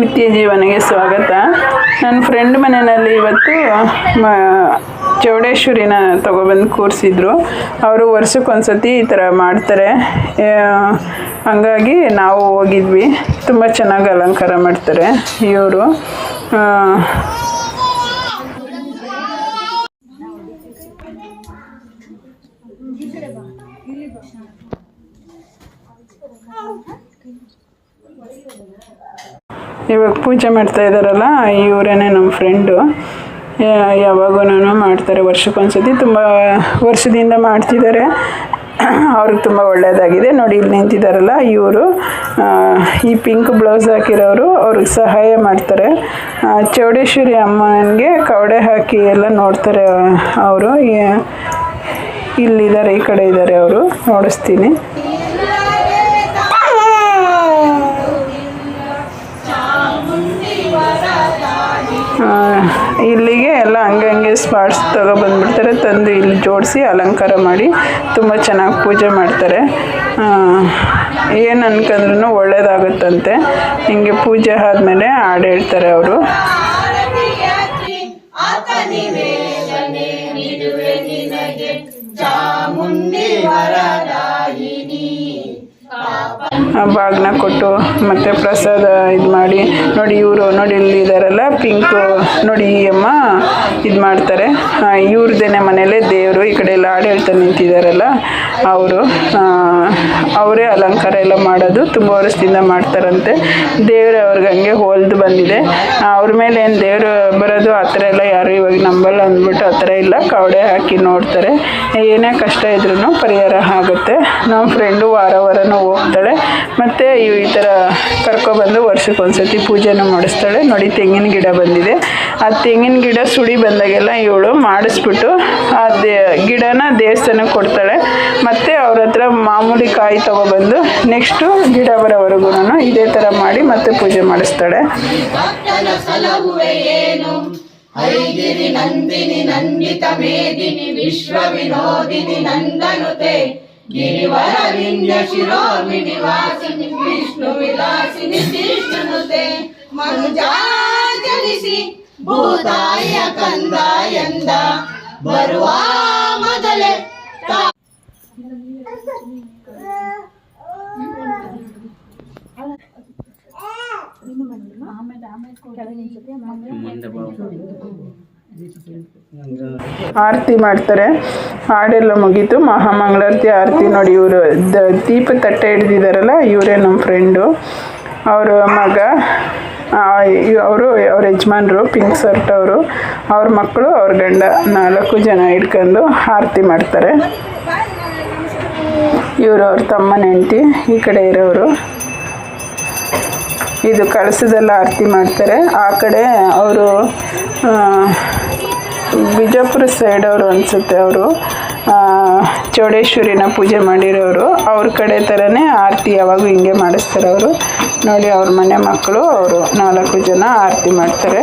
ನಿತ್ಯ ಜೀವನಿಗೆ ಸ್ವಾಗತ. ನನ್ನ ಫ್ರೆಂಡ್ ಮನೆಯಲ್ಲಿ ಇವತ್ತು ಚೌಡೇಶ್ವರಿನ ತೊಗೊಬಂದು ಕೂರಿಸಿದ್ರು. ಅವರು ವರ್ಷಕ್ಕೊಂದ್ಸತಿ ಈ ಥರ ಮಾಡ್ತಾರೆ. ಹಂಗಾಗಿ ನಾವು ಹೋಗಿದ್ವಿ. ತುಂಬ ಚೆನ್ನಾಗಿ ಅಲಂಕಾರ ಮಾಡ್ತಾರೆ ಇವರು. ಇವಾಗ ಪೂಜೆ ಮಾಡ್ತಾ ಇದ್ದಾರಲ್ಲ ಇವರೇನೆ ನಮ್ಮ ಫ್ರೆಂಡು ಯಾವಾಗೂ ಮಾಡ್ತಾರೆ ವರ್ಷಕ್ಕೊಂದ್ಸತಿ ತುಂಬ ವರ್ಷದಿಂದ ಮಾಡ್ತಿದ್ದಾರೆ. ಅವ್ರಿಗೆ ತುಂಬ ಒಳ್ಳೆಯದಾಗಿದೆ ನೋಡಿ, ಇಲ್ಲಿ ನಿಂತಿದ್ದಾರಲ್ಲ ಇವರು. ಈ ಪಿಂಕ್ ಬ್ಲೌಸ್ ಹಾಕಿರೋರು ಅವ್ರಿಗೆ ಸಹಾಯ ಮಾಡ್ತಾರೆ. ಚೌಡೇಶ್ವರಿ ಅಮ್ಮನಿಗೆ ಕವಡೆ ಹಾಕಿ ಎಲ್ಲ ನೋಡ್ತಾರೆ ಅವರು. ಇಲ್ಲಿದ್ದಾರೆ, ಈ ಕಡೆ ಇದ್ದಾರೆ ಅವರು. ನೋಡಿಸ್ತೀನಿ. ಇಲ್ಲಿಗೆ ಎಲ್ಲ ಹಂಗೆ ಹಂಗೆ ಸ್ಪಾಟ್ಸ್ ತಗೊಬಂದ್ಬಿಡ್ತಾರೆ ತಂದು ಇಲ್ಲಿ ಜೋಡಿಸಿ ಅಲಂಕಾರ ಮಾಡಿ ತುಂಬ ಚೆನ್ನಾಗಿ ಪೂಜೆ ಮಾಡ್ತಾರೆ. ಏನು ಅನ್ಕಂದ್ರೂ ಒಳ್ಳೇದಾಗುತ್ತಂತೆ. ಹಿಂಗೆ ಪೂಜೆ ಆದಮೇಲೆ ಹಾಡು ಹೇಳ್ತಾರೆ ಅವರು. ಬಾಗ್ನ ಕೊಟ್ಟು ಮತ್ತೆ ಪ್ರಸಾದ ಇದು ಮಾಡಿ. ನೋಡಿ ಇವರು, ನೋಡಿ ಇಲ್ಲಿ ಇದಾರಲ್ಲ, ಪಿಂಕು ನೋಡಿ ಈ ಅಮ್ಮ ಇದು ಮಾಡ್ತಾರೆ. ಇವ್ರದ್ದೇನೆ ಮನೆಯಲ್ಲೇ ದೇವರು, ಈ ಕಡೆ ಎಲ್ಲ ಹಾಡು ಹೇಳ್ತಾ ನಿಂತಿದ್ದಾರಲ್ಲ ಅವರು ಅವರೇ ಅಲಂಕಾರ ಎಲ್ಲ ಮಾಡೋದು ತುಂಬ ವರ್ಷದಿಂದ ಮಾಡ್ತಾರಂತೆ. ದೇವ್ರ ಅವ್ರಿಗೆ ಹಂಗೆ ಹೋಲ್ದು ಬಂದಿದೆ. ಅವ್ರ ಮೇಲೆ ಏನು ದೇವರು ಬರೋದು ಆ ಥರ ಎಲ್ಲ ಯಾರು ಇವಾಗ ನಂಬಲ್ಲ ಅಂದ್ಬಿಟ್ಟು ಆ ಥರ ಇಲ್ಲ. ಕವಡೆ ಹಾಕಿ ನೋಡ್ತಾರೆ. ಏನೇ ಕಷ್ಟ ಇದ್ರೂ ಪರಿಹಾರ ಆಗುತ್ತೆ. ನಮ್ಮ ಫ್ರೆಂಡು ವಾರ ವಾರನೂ ಹೋಗ್ತಾಳೆ. ಮತ್ತು ಈ ಥರ ಕರ್ಕೊಬಂದು ವರ್ಷಕ್ಕೊಂದ್ಸತಿ ಪೂಜೆನೂ ಮಾಡಿಸ್ತಾಳೆ. ನೋಡಿ ತೆಂಗಿನ ಗಿಡ ಬಂದಿದೆ. ಆ ತೆಂಗಿನ ಗಿಡ ಸುಡಿ ಬಂದಾಗೆಲ್ಲ ಇವಳು ಮಾಡಿಸ್ಬಿಟ್ಟು ಆ ದೇ, ಗಿಡನ ದೇವಸ್ಥಾನಕ್ಕೆ ಕೊಡ್ತಾಳೆ. ಮತ್ತು ಅವ್ರ ಹತ್ರ ಮಾಮೂಲಿ ಕಾಯಿ ತೊಗೊಬಂದು ನೆಕ್ಸ್ಟು ಗಿಡ ಬರೋವರೆಗೂ ಇದೇ ಥರ ಮಾಡಿ ಮತ್ತೆ ಪೂಜೆ ಮಾಡಿಸ್ತಾಳೆ. ಜಿಷ್ಣುನುತೆ ಮನುಜಾಚರಿಸಿ ಭೂತಾಯ ಕಂದಾಯಂದ ಬರುವ ಮೊದಲೇ ಆರತಿ ಮಾಡ್ತಾರೆ. ಹಾಡೆಲ್ಲ ಮುಗೀತು. ಮಹಾಮಂಗಳಾರತಿ, ಆರತಿ ನೋಡಿ ಇವರು ದೀಪ ತಟ್ಟೆ ಹಿಡ್ದಿದಾರಲ್ಲ, ಇವರೇ ನಮ್ಮ ಫ್ರೆಂಡು ಅವರ ಮಗ ಅವರು, ಅವ್ರ ಯಜಮಾನ್ರು, ಪಿಂಕ್ ಶರ್ಟ್ ಅವರು, ಅವ್ರ ಮಕ್ಕಳು ಅವ್ರ ಗಂಡ ನಾಲ್ಕು ಜನ ಇಟ್ಕೊಂಡು ಆರತಿ ಮಾಡ್ತಾರೆ. ಇವರು ಅವ್ರ ತಮ್ಮನ ಹೆಂಡತಿ, ಈ ಕಡೆ ಇರೋರು ಇದು ಕಳಸದೆಲ್ಲ ಆರತಿ ಮಾಡ್ತಾರೆ. ಆ ಕಡೆ ಅವರು ಬಿಜಾಪುರ ಸೈಡ್ ಅವರು ಅನಿಸುತ್ತೆ ಅವರು. ಚೌಡೇಶ್ವರಿನ ಪೂಜೆ ಮಾಡಿರೋರು. ಅವ್ರ ಕಡೆ ಥರನೇ ಆರತಿ ಯಾವಾಗೂ ಹಿಂಗೆ ಮಾಡಿಸ್ತಾರೆ ಅವರು. ನೋಡಿ ಅವ್ರ ಮನೆ ಮಕ್ಕಳು ಅವರು ನಾಲ್ಕು ಜನ ಆರತಿ ಮಾಡ್ತಾರೆ.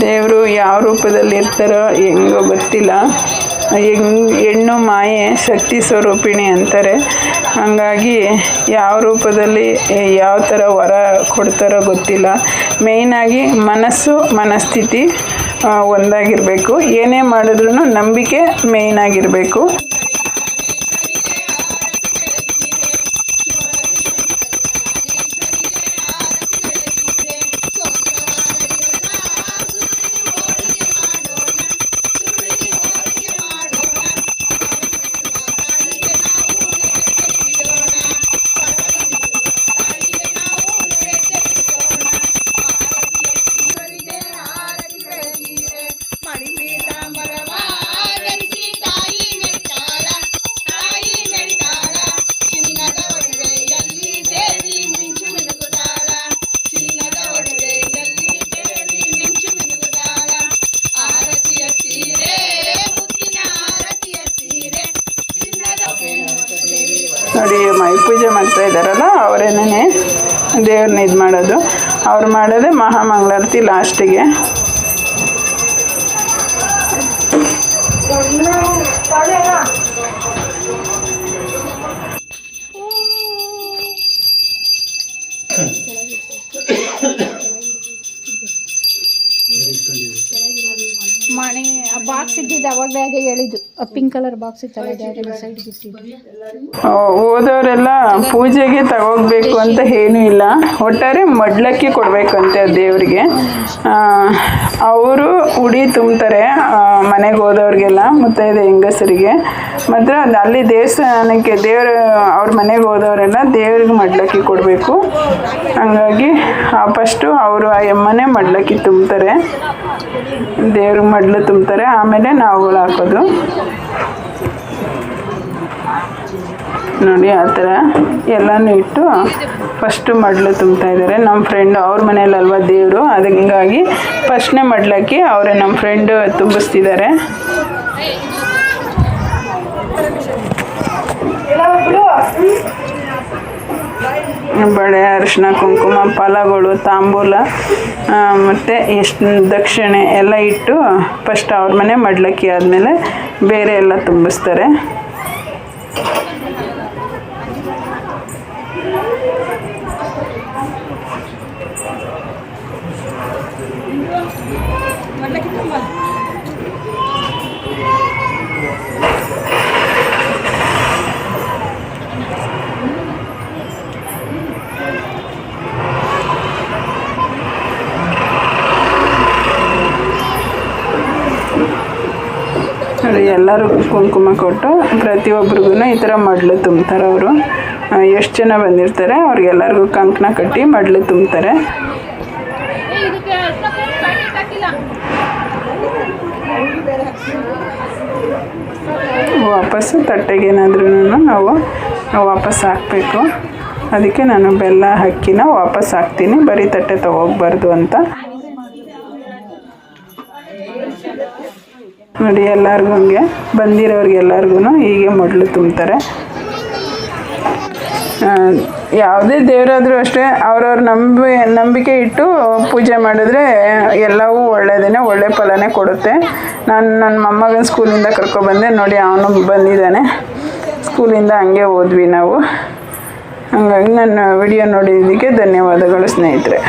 ದೇವರು ಯಾವ ರೂಪದಲ್ಲಿ ಇರ್ತಾರೋ ಹೆಂಗೋ ಗೊತ್ತಿಲ್ಲ. ಹೆಂಗ್ ಹೆಣ್ಣು ಮಾಯೆ ಶಕ್ತಿ ಸ್ವರೂಪಿಣಿ ಅಂತಾರೆ. ಹಾಗಾಗಿ ಯಾವ ರೂಪದಲ್ಲಿ ಯಾವ ಥರ ವರ ಕೊಡ್ತಾರೋ ಗೊತ್ತಿಲ್ಲ. ಮೇಯ್ನಾಗಿ ಮನಸ್ಸು, ಮನಸ್ಥಿತಿ ಒಂದಾಗಿರಬೇಕು. ಏನೇ ಮಾಡಿದ್ರೂ ನಂಬಿಕೆ ಮೇಯ್ನಾಗಿರಬೇಕು ನೋಡಿ ಮೈ ಪೂಜೆ ಮಾಡ್ತಾ ಇದ್ದಾರಲ್ಲ ಅವರೇನೇ ದೇವ್ರನ್ನ ಇದು ಮಾಡೋದು ಅವ್ರು ಮಾಡೋದೇ ಮಹಾಮಂಗಳಾರತಿ ಲಾಸ್ಟಿಗೆ ಓದೋರೆಲ್ಲ ಪೂಜೆಗೆ ತಗೋಗ್ಬೇಕು ಅಂತ ಏನೂ ಇಲ್ಲ. ಒಟ್ಟಾರೆ ಮಡ್ಲಕ್ಕಿ ಕೊಡಬೇಕಂತೆ ದೇವರಿಗೆ. ಅವರು ಉಡಿ ತುಂಬ್ತಾರೆ ಮನೆಗೆ ಹೋದವ್ರಿಗೆಲ್ಲ, ಮುತ್ತೈದೆ ಹೆಂಗಸರಿಗೆ. ಅದು ಅಲ್ಲಿ ದೇವಸ್ಥಾನಕ್ಕೆ ದೇವ್ರ, ಅವ್ರ ಮನೆಗೆ ಹೋದವರೆಲ್ಲ ದೇವ್ರಿಗೆ ಮಡ್ಲಕ್ಕಿ ಕೊಡಬೇಕು. ಹಂಗಾಗಿ ಫಸ್ಟು ಅವರು ಆ ಎಮ್ಮನೆ ಮಡ್ಲಕ್ಕಿ ತುಂಬ್ತಾರೆ. ದೇವ್ರಿಗೆ ಮಡ್ಲು ತುಂಬ್ತಾರೆ. ಆಮೇಲೆ ನಾವುಗಳು ಹಾಕೋದು. ನೋಡಿ, ಆ ಥರ ಎಲ್ಲನೂ ಇಟ್ಟು ಫಸ್ಟು ಮಡ್ಲು ತುಂಬ್ತಾ ಇದ್ದಾರೆ. ನಮ್ಮ ಫ್ರೆಂಡು ಅವ್ರ ಮನೇಲಿ ಅಲ್ವಾ ದೇವರು? ಅದು ಹಿಂಗಾಗಿ ಫಸ್ಟ್ನೇ ಮಡ್ಲಕ್ಕೆ ಅವರೇ ನಮ್ಮ ಫ್ರೆಂಡು ತುಂಬಿಸ್ತಿದ್ದಾರೆ. ಬಳೆ ಅರಿಶಿನ ಕುಂಕುಮ, ಫಲಗಳು, ತಾಂಬೂಲ ಮತ್ತು ಎಷ್ಟು ದಕ್ಷಿಣೆ ಎಲ್ಲ ಇಟ್ಟು ಫಸ್ಟ್ ಅವ್ರ ಮನೆ ಮಡ್ಲಕ್ಕಿ ಆದಮೇಲೆ ಬೇರೆ ಎಲ್ಲ ತುಂಬಿಸ್ತಾರೆ. ಎಲ್ಲರೂ ಕುಂಕುಮ ಕೊಟ್ಟು ಪ್ರತಿಯೊಬ್ಬರಿಗೂ ಈ ಥರ ಮಡ್ಲು ತುಂಬ್ತಾರೆ ಅವರು. ಎಷ್ಟು ಜನ ಬಂದಿರ್ತಾರೆ, ಅವ್ರಿಗೆಲ್ಲರಿಗೂ ಕಂಕಣ ಕಟ್ಟಿ ಮಡ್ಲು ತುಂಬ್ತಾರೆ. ವಾಪಸ್ಸು ತಟ್ಟೆಗೆ ಏನಾದ್ರೂ ನಾವು ವಾಪಸ್ ಹಾಕಬೇಕು. ಅದಕ್ಕೆ ನಾನು ಬೆಲ್ಲ ಅಕ್ಕಿನ ವಾಪಸ್ ಹಾಕ್ತೀನಿ. ಬರೀ ತಟ್ಟೆ ತಗೋಗ್ಬಾರ್ದು ಅಂತ. ನೋಡಿ, ಎಲ್ಲರಿಗೂ ಹಂಗೆ. ಬಂದಿರೋರಿಗೆ ಎಲ್ಲರಿಗೂ ಹೀಗೆ ಮೊದಲು ತುಂಬ್ತಾರೆ. ಯಾವುದೇ ದೇವರಾದರೂ ಅಷ್ಟೇ, ಅವ್ರವ್ರ ನಂಬಿ, ನಂಬಿಕೆ ಇಟ್ಟು ಪೂಜೆ ಮಾಡಿದ್ರೆ ಎಲ್ಲವೂ ಒಳ್ಳೆಯದೇ ಒಳ್ಳೆ ಫಲನೇ ಕೊಡುತ್ತೆ. ನಾನು ನನ್ನ ಮೊಮ್ಮಗನ ಸ್ಕೂಲಿಂದ ಕರ್ಕೊಬಂದೆ ನೋಡಿ ಅವನು ಬಂದಿದ್ದಾನೆ. ಸ್ಕೂಲಿಂದ ಹಂಗೆ ಹೋದ್ವಿ ನಾವು. ಹಂಗಾಗಿ ನನ್ನ ವಿಡಿಯೋ ನೋಡಿದ್ದಕ್ಕೆ ಧನ್ಯವಾದಗಳು ಸ್ನೇಹಿತರೆ.